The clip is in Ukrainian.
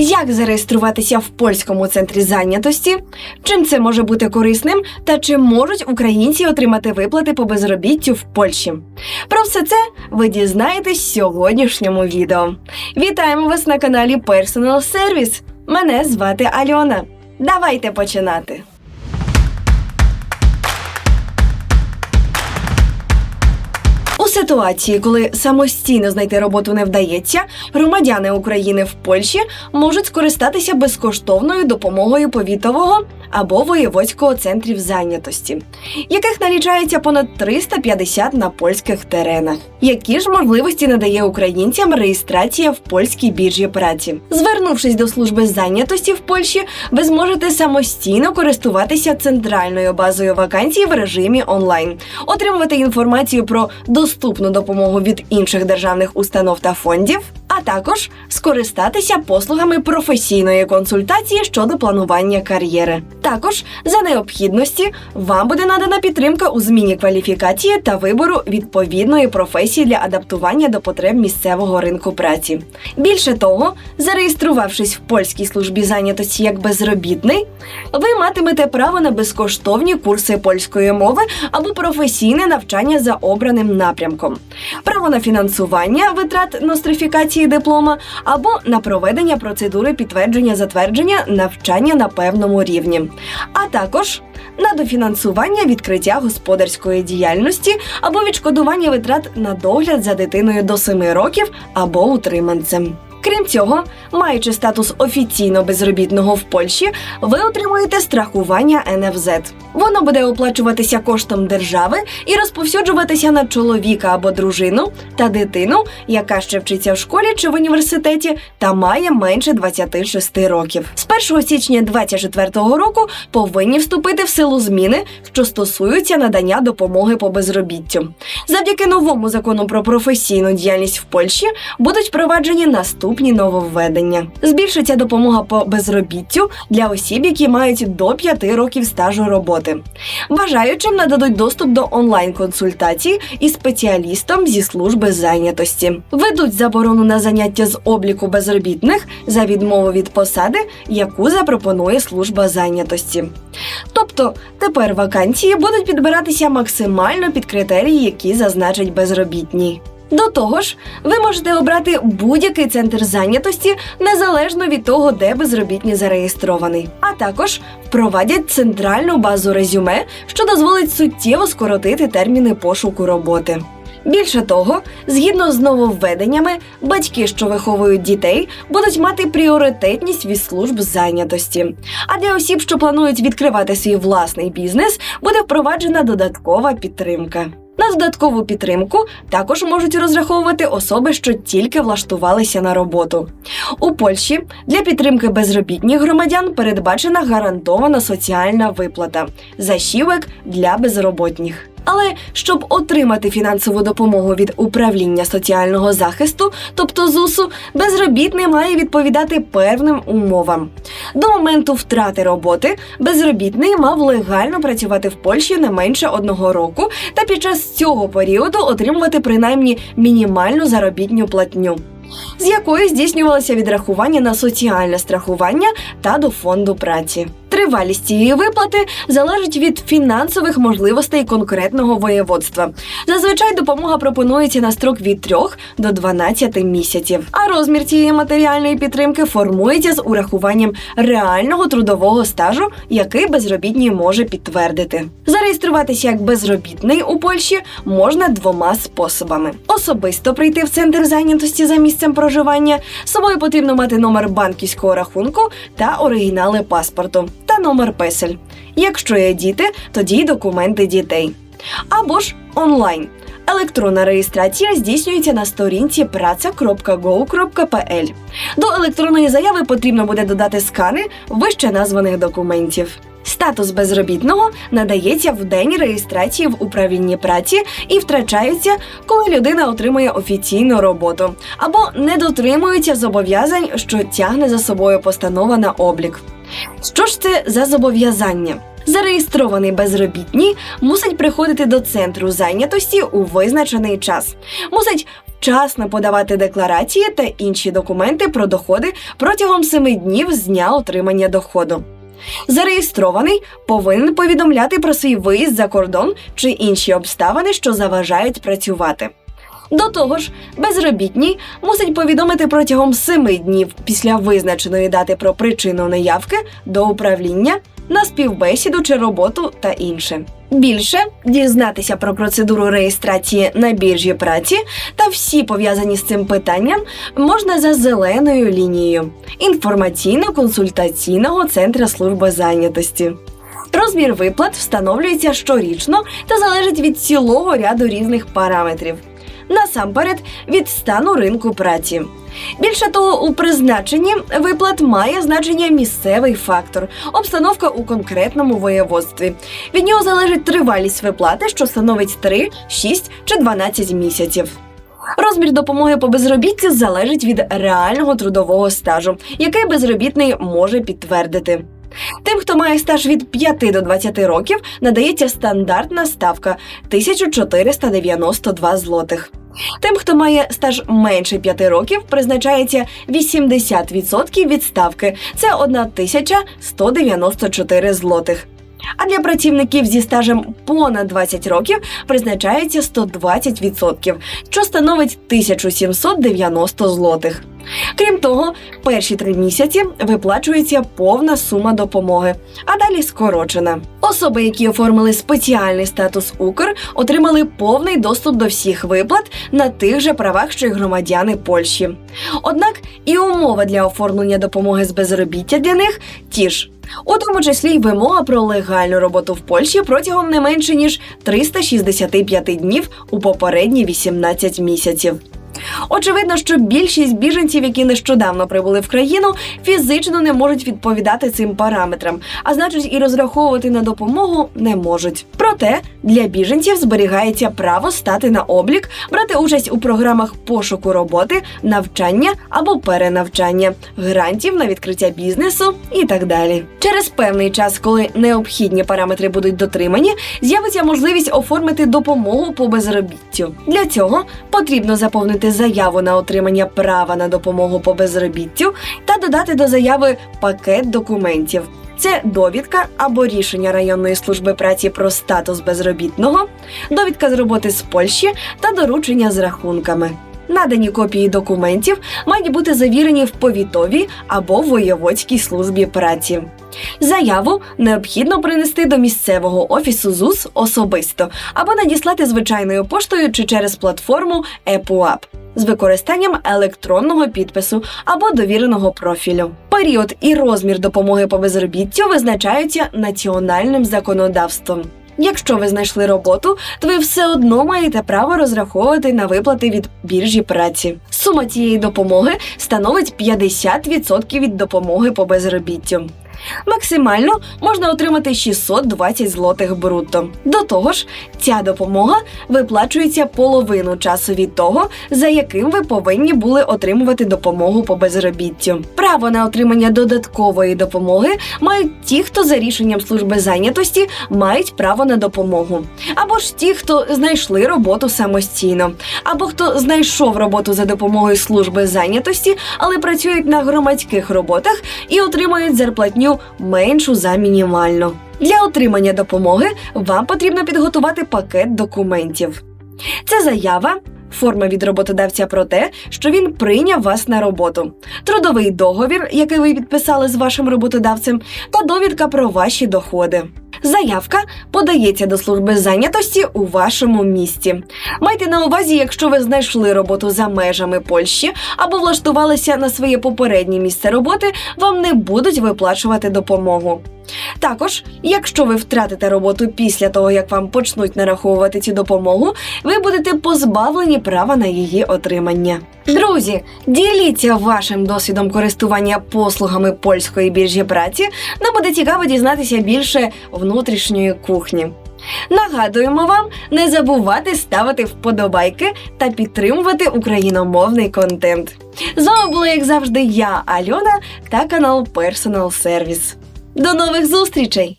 Як зареєструватися в польському центрі зайнятості? Чим це може бути корисним? Та чи можуть українці отримати виплати по безробіттю в Польщі? Про все це ви дізнаєтесь в сьогоднішньому відео. Вітаємо вас на каналі Personal Service. Мене звати Альона. Давайте починати. Ситуації, коли самостійно знайти роботу не вдається, громадяни України в Польщі можуть скористатися безкоштовною допомогою повітового або воєводського центрів зайнятості, яких налічається понад 350 на польських теренах. Які ж можливості надає українцям реєстрація в польській біржі праці? Звернувшись до служби зайнятості в Польщі, ви зможете самостійно користуватися центральною базою вакансій в режимі онлайн, отримувати інформацію про доступну допомогу від інших державних установ та фондів, а також скористатися послугами професійної консультації щодо планування кар'єри. Також за необхідності вам буде надана підтримка у зміні кваліфікації та вибору відповідної професії для адаптування до потреб місцевого ринку праці. Більше того, зареєструвавшись в польській службі зайнятості як безробітний, ви матимете право на безкоштовні курси польської мови або професійне навчання за обраним напрямком, право на фінансування витрат нострифікації диплома або на проведення процедури підтвердження затвердження навчання на певному рівні, а також на дофінансування відкриття господарської діяльності або відшкодування витрат на догляд за дитиною до 7 років або утриманцем. Крім цього, маючи статус офіційно безробітного в Польщі, ви отримуєте страхування НФЗ. Воно буде оплачуватися коштом держави і розповсюджуватися на чоловіка або дружину та дитину, яка ще вчиться в школі чи в університеті та має менше 26 років. З 1 січня 2024 року повинні вступити в силу зміни, що стосуються надання допомоги по безробіттю. Завдяки новому закону про професійну діяльність в Польщі будуть впроваджені наступні нововведення. Збільшиться допомога по безробіттю для осіб, які мають до 5 років стажу роботи. Бажаючим нададуть доступ до онлайн-консультацій із спеціалістом зі служби зайнятості. Ведуть заборону на заняття з обліку безробітних за відмову від посади, яку запропонує служба зайнятості. Тобто тепер вакансії будуть підбиратися максимально під критерії, які зазначать безробітні. До того ж, ви можете обрати будь-який центр зайнятості незалежно від того, де безробітні зареєстрований. А також впровадять центральну базу резюме, що дозволить суттєво скоротити терміни пошуку роботи. Більше того, згідно з нововведеннями, батьки, що виховують дітей, будуть мати пріоритетність від служб зайнятості. А для осіб, що планують відкривати свій власний бізнес, буде впроваджена додаткова підтримка. На додаткову підтримку також можуть розраховувати особи, що тільки влаштувалися на роботу. У Польщі для підтримки безробітних громадян передбачена гарантована соціальна виплата защівок для безробітних. Але щоб отримати фінансову допомогу від управління соціального захисту, тобто ЗУСу, безробітний має відповідати певним умовам. До моменту втрати роботи безробітний мав легально працювати в Польщі не менше одного року та під час цього періоду отримувати принаймні мінімальну заробітню платню. З якої здійснювалося відрахування на соціальне страхування та до фонду праці. Тривалість цієї виплати залежить від фінансових можливостей конкретного воєводства. Зазвичай допомога пропонується на строк від 3 до 12 місяців. А розмір цієї матеріальної підтримки формується з урахуванням реального трудового стажу, який безробітній може підтвердити. Зареєструватися як безробітний у Польщі можна двома способами: особисто прийти в центр зайнятості за місцем проживання. Собою потрібно мати номер банківського рахунку та оригінали паспорту та номер песель. Якщо є діти, тоді й документи дітей. Або ж онлайн. Електронна реєстрація здійснюється на сторінці праця.go.pl. До електронної заяви потрібно буде додати скани вище названих документів. Статус безробітного надається в день реєстрації в управлінні праці і втрачається, коли людина отримує офіційну роботу або не дотримується зобов'язань, що тягне за собою постанова на облік. Що ж це за зобов'язання? Зареєстрований безробітні мусить приходити до центру зайнятості у визначений час, мусить вчасно подавати декларації та інші документи про доходи протягом 7 днів з дня отримання доходу. Зареєстрований повинен повідомляти про свій виїзд за кордон чи інші обставини, що заважають працювати. До того ж, безробітній мусить повідомити протягом семи днів після визначеної дати про причину неявки до управління на співбесіду чи роботу та інше. Більше дізнатися про процедуру реєстрації на біржі праці та всі пов'язані з цим питанням можна за зеленою лінією інформаційно-консультаційного центру служби зайнятості. Розмір виплат встановлюється щорічно та залежить від цілого ряду різних параметрів. Насамперед від стану ринку праці. Більше того, у призначенні виплат має значення місцевий фактор, обстановка у конкретному воєводстві. Від нього залежить тривалість виплати, що становить 3, 6 чи 12 місяців. Розмір допомоги по безробіттю залежить від реального трудового стажу, який безробітний може підтвердити. Тим, хто має стаж від 5 до 20 років, надається стандартна ставка 1492 злотих. Тим, хто має стаж менше 5 років, призначається 80% від ставки. Це 1194 злотих. А для працівників зі стажем понад 20 років призначається 120%, що становить 1790 злотих. Крім того, перші три місяці виплачується повна сума допомоги, а далі скорочена. Особи, які оформили спеціальний статус Укр, отримали повний доступ до всіх виплат на тих же правах, що й громадяни Польщі. Однак і умови для оформлення допомоги з безробіття для них ті ж. У тому числі й вимога про легальну роботу в Польщі протягом не менше ніж 365 днів у попередні 18 місяців. Очевидно, що більшість біженців, які нещодавно прибули в країну, фізично не можуть відповідати цим параметрам, а значить, і розраховувати на допомогу не можуть. Проте для біженців зберігається право стати на облік, брати участь у програмах пошуку роботи, навчання або перенавчання, грантів на відкриття бізнесу і так далі. Через певний час, коли необхідні параметри будуть дотримані, з'явиться можливість оформити допомогу по безробіттю. Для цього потрібно заповнити заяву на отримання права на допомогу по безробіттю та додати до заяви пакет документів. Це довідка або рішення районної служби праці про статус безробітного, довідка з роботи з Польщі та доручення з рахунками. Надані копії документів мають бути завірені в повітовій або воєводській службі праці. Заяву необхідно принести до місцевого офісу ЗУС особисто або надіслати звичайною поштою чи через платформу EPUAP з використанням електронного підпису або довіреного профілю. Період і розмір допомоги по безробіттю визначаються національним законодавством. Якщо ви знайшли роботу, то ви все одно маєте право розраховувати на виплати від біржі праці. Сума цієї допомоги становить 50% від допомоги по безробіттю. Максимально можна отримати 620 злотих брутто. До того ж, ця допомога виплачується половину часу від того, за яким ви повинні були отримувати допомогу по безробіттю. Право на отримання додаткової допомоги мають ті, хто за рішенням служби зайнятості мають право на допомогу, або ж ті, хто знайшли роботу самостійно, або хто знайшов роботу за допомогою служби зайнятості, але працюють на громадських роботах і отримують зарплатню меншу за мінімальну. Для отримання допомоги вам потрібно підготувати пакет документів. Це заява. Форма від роботодавця про те, що він прийняв вас на роботу, трудовий договір, який ви підписали з вашим роботодавцем, та довідка про ваші доходи. Заявка подається до служби зайнятості у вашому місті. Майте на увазі, якщо ви знайшли роботу за межами Польщі або влаштувалися на своє попереднє місце роботи, вам не будуть виплачувати допомогу. Також, якщо ви втратите роботу після того, як вам почнуть нараховувати цю допомогу, ви будете позбавлені права на її отримання. Друзі, діліться вашим досвідом користування послугами польської біржі праці. Нам буде цікаво дізнатися більше внутрішньої кухні. Нагадуємо вам не забувати ставити вподобайки та підтримувати україномовний контент. З вами була, як завжди, я, Альона та канал Personal Service. До нових зустрічей!